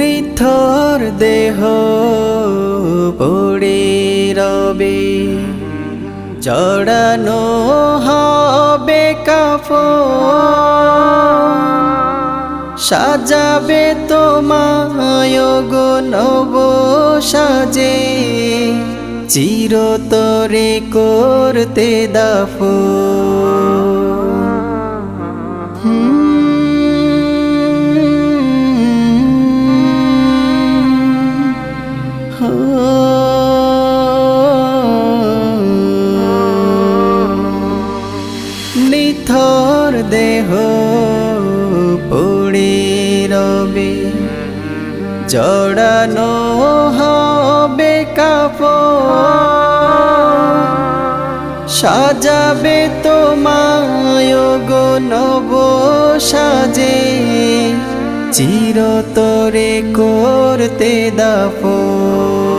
নিথর দেহ পড়ে রবে। জড়ানো হবে কাফন। সাজাবে তোমায় গো নব সাজে। চিরতরে করতে দাফ নিথর দেহ পড়ে রবে জড়ানো হবে কাপ সাজাবে তোমায় গো নব সাজে। চিরতরে করতে দাফন।